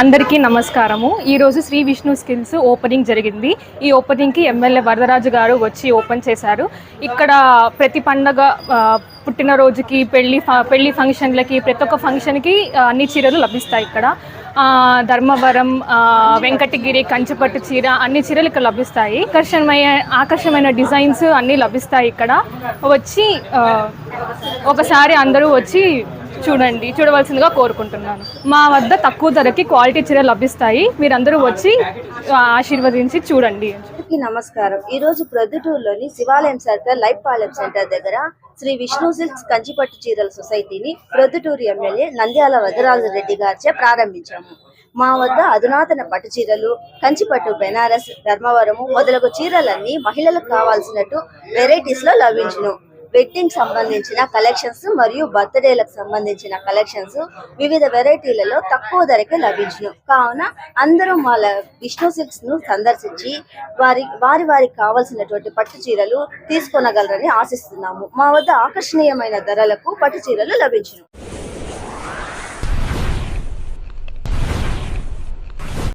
అందరికీ నమస్కారము. ఈరోజు శ్రీ విష్ణు స్కిల్స్ ఓపెనింగ్ జరిగింది. ఈ ఓపెనింగ్కి ఎమ్మెల్యే వరదరాజు గారు వచ్చి ఓపెన్ చేశారు. ఇక్కడ ప్రతి పండగ పుట్టినరోజుకి పెళ్ళి పెళ్ళి ఫంక్షన్లకి ప్రతి ఒక్క ఫంక్షన్కి అన్ని చీరలు లభిస్తాయి ఇక్కడ. ధర్మవరం వెంకటగిరి కంచిపట్టు చీర అన్ని చీరలు ఇక్కడ లభిస్తాయి ఆకర్షణమైన ఆకర్షమైన డిజైన్స్ అన్నీ లభిస్తాయి ఇక్కడ. వచ్చి ఒకసారి అందరూ వచ్చి చూడండి చూడవలసిందిగా కోరుకుంటున్నాను. మా వద్ద తక్కువ ధరకి క్వాలిటీ చీరలు లభిస్తాయి. మీరందరూ వచ్చి ఆశీర్వదించి చూడండి. నమస్కారం. ఈ రోజు ప్రొద్దుటూరులోని శివాలయం సర్కిల్ లైఫ్ పాలెం సెంటర్ దగ్గర శ్రీ విష్ణు సిల్క్స్ కంచిపట్టు చీరల సొసైటీని ప్రొద్దుటూరు ఎమ్మెల్యే నంద్యాల వదరాజు రెడ్డి గారిచే ప్రారంభించాము. మా వద్ద అధునాతన పట్టు చీరలు కంచిపట్టు బెనారస్ ధర్మవరము మొదలగు చీరలన్నీ మహిళలకు కావాల్సినట్టు వెరైటీస్లో లభించును. వెడ్డింగ్ సంబంధించిన కలెక్షన్స్ మరియు బర్త్డేలకు సంబంధించిన కలెక్షన్స్ వివిధ వెరైటీలలో తక్కువ ధరకే లభించును. కావున అందరూ వాళ్ళ విష్ణు సిల్క్స్ను సందర్శించి వారి వారి వారికి కావలసినటువంటి పట్టు చీరలు తీసుకొనగలరని ఆశిస్తున్నాము. మా వద్ద ఆకర్షణీయమైన ధరలకు పట్టు చీరలు లభించును.